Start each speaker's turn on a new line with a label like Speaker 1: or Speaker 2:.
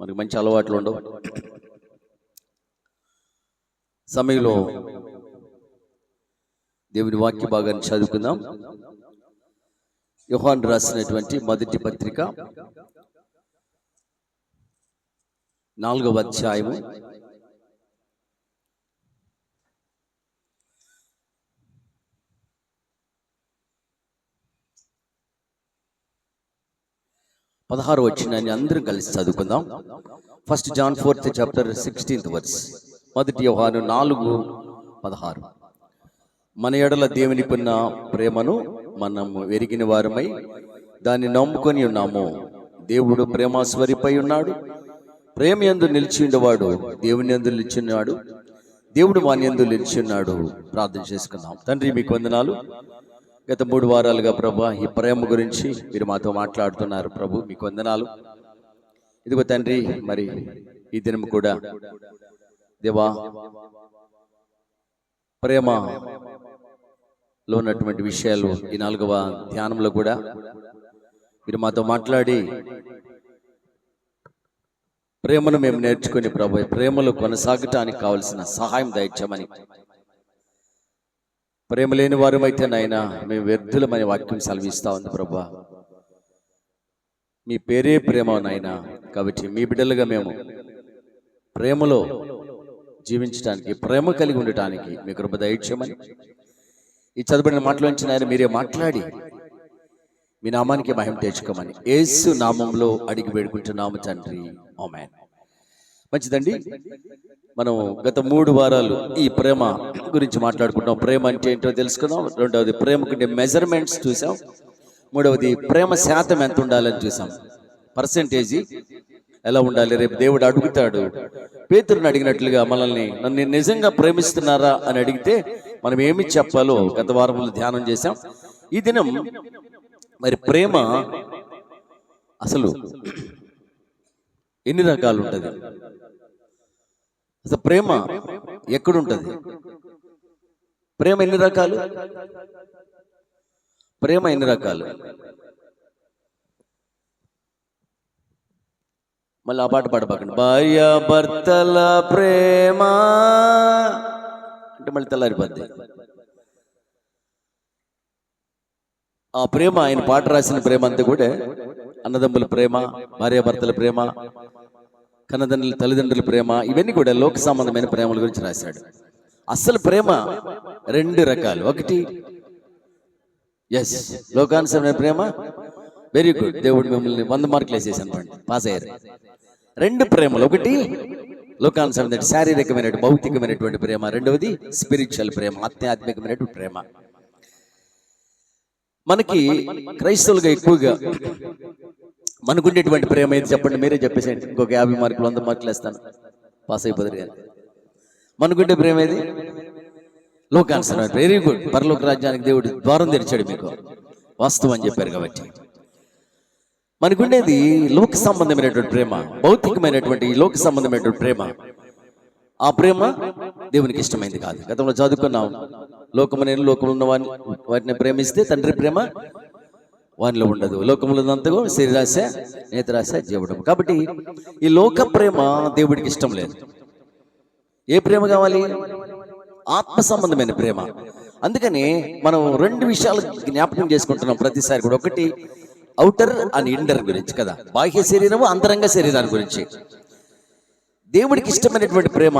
Speaker 1: మనకి మంచి అలవాట్లు ఉండవు. సమయంలో దేవుని వాక్య భాగాన్ని చదువుకుందాం. యుహాన్ రాసినటువంటి మొదటి పత్రిక నాలుగవ అధ్యాయము. పదహారు వచ్చినాన్ని అందరం కలిసి చదువుకుందాం. First John fourth chapter sixteenth verse మొదటి వ్యవహారం నాలుగు పదహారు. మన ఎడల దేవునికున్న ప్రేమను మనము ఎరిగిన వారమై దాన్ని నమ్ముకొని ఉన్నాము. దేవుడు ప్రేమాస్వరిపై ఉన్నాడు. ప్రేమ ఎందు నిలిచి ఉండేవాడు దేవుని ఎందు నిలిచి ఉన్నాడు. దేవుడు వాని నిలిచి ఉన్నాడు. ప్రార్థన చేసుకుందాం. తండ్రి మీకు వందనాలు. గత మూడు వారాలుగా ప్రభా ఈ ప్రేమ గురించి మీరు మాతో మాట్లాడుతున్నారు ప్రభు మీకు వందనాలు. ఇదిగో తండ్రి మరి ఈ దినం కూడా దేవా ప్రేమ లో ఉన్నటువంటి విషయాలు ఈ నాలుగవ ధ్యానంలో కూడా మీరు మాతో మాట్లాడి ప్రేమను మేము నేర్చుకుని ప్రభు ప్రేమలో కొనసాగటానికి కావలసిన సహాయం దయచేయమని ప్రేమ లేని వారమైతే నాయన మేము వ్యర్థులమనే వాక్యం సెలవిస్తా ఉంది ప్రభా. మీ పేరే ప్రేమ నాయన కాబట్టి మీ బిడ్డలుగా మేము ప్రేమలో జీవించడానికి ప్రేమ కలిగి ఉండటానికి మీ కృప దయచేయమని ఈ చదువుబడిన మాటలోంచి నాయన మీరే మాట్లాడి మీ నామానికి మహిమ తెచ్చుకోమని ఏసు నామంలో అడిగి వేడుకుంటున్నాము తండ్రి. ఆమెన్. మంచిదండి. మనం గత మూడు వారాలు ఈ ప్రేమ గురించి మాట్లాడుకుంటాం ప్రేమ అంటే ఏంటో తెలుసుకుందాం. రెండవది ప్రేమకుండే మెజర్మెంట్స్ చూసాం. మూడవది ప్రేమ శాతం ఎంత ఉండాలని చూసాం. పర్సంటేజీ ఎలా ఉండాలి? రేపు దేవుడు అడుగుతాడు. పేతురుని అడిగినట్లుగా మనల్ని నన్ను నిజంగా ప్రేమిస్తున్నారా అని అడిగితే మనం ఏమి చెప్పాలో గత వారంలో ధ్యానం చేశాం. ఈ దినం మరి ప్రేమ అసలు ఎన్ని రకాలు ఉంటుంది అసలు ప్రేమ ఎక్కడుంటది? ప్రేమ ఎన్ని రకాలు? ప్రేమ ఎన్ని రకాలు? మళ్ళీ ఆ పాట పాడబాకండి. భార్య భర్తల ప్రేమ. అంటే మళ్ళీ తెల్లారిపోద్ది. ఆ ప్రేమ ఆయన పాట రాసిన ప్రేమ అంతా కూడా అన్నదమ్ముల ప్రేమ భార్యాభర్తల ప్రేమ కన్నదండ్రుల తల్లిదండ్రుల ప్రేమ ఇవన్నీ కూడా లోక సంబంధమైన ప్రేమల గురించి రాశాడు. అసలు ప్రేమ రెండు రకాలు. ఒకటి ఎస్ లోకానుసరమైన ప్రేమ. వెరీ గుడ్ దేవుడు మిమ్మల్ని వంద మార్కులు వేసేసి అనుకోండి. పాస్ అయ్యారు. రెండు ప్రేమలు. ఒకటి లోకానుసరమైన శారీరకమైన భౌతికమైనటువంటి ప్రేమ. రెండవది స్పిరిచువల్ ప్రేమ ఆధ్యాత్మికమైనటువంటి ప్రేమ. మనకి క్రైస్తవులుగా ఎక్కువగా మనకుండేటువంటి ప్రేమ ఏది చెప్పండి? మీరే చెప్పేసేయండి. ఇంకొక యాభై మార్కులు వంద మార్కులు వేస్తాను. పాస్ అయిపోతారు కానీ. మనకుండే ప్రేమ ఏది? లోకాన్సర్ వెరీ గుడ్ పరలోక రాజ్యానికి దేవుడు ద్వారం తెరిచాడు మీకు. వాస్తవం అని చెప్పారు కాబట్టి. మనకుండేది లోక సంబంధమైనటువంటి ప్రేమ. భౌతికమైనటువంటి లోక సంబంధమైనటువంటి ప్రేమ. ఆ ప్రేమ దేవునికి ఇష్టమైంది కాదు. గతంలో చదువుకున్నాం. లోకమునే లోకంలో ఉన్న వారిని వాటిని ప్రేమిస్తే తండ్రి ప్రేమ వానిలో ఉండదు. లోకంలో అంతగా శరీరాశ నేత్రాశ జీవడం కాబట్టి ఈ లోక ప్రేమ దేవుడికి ఇష్టం లేదు. ఏ ప్రేమ కావాలి? ఆత్మ సంబంధమైన ప్రేమ. అందుకని మనం రెండు విషయాలు జ్ఞాపకం చేసుకుంటున్నాం ప్రతిసారి కూడా. ఒకటి అవుటర్ అండ్ ఇండర్ గురించి కదా. బాహ్య శరీరము అంతరంగ శరీరాన్ని గురించి. దేవుడికి ఇష్టమైనటువంటి ప్రేమ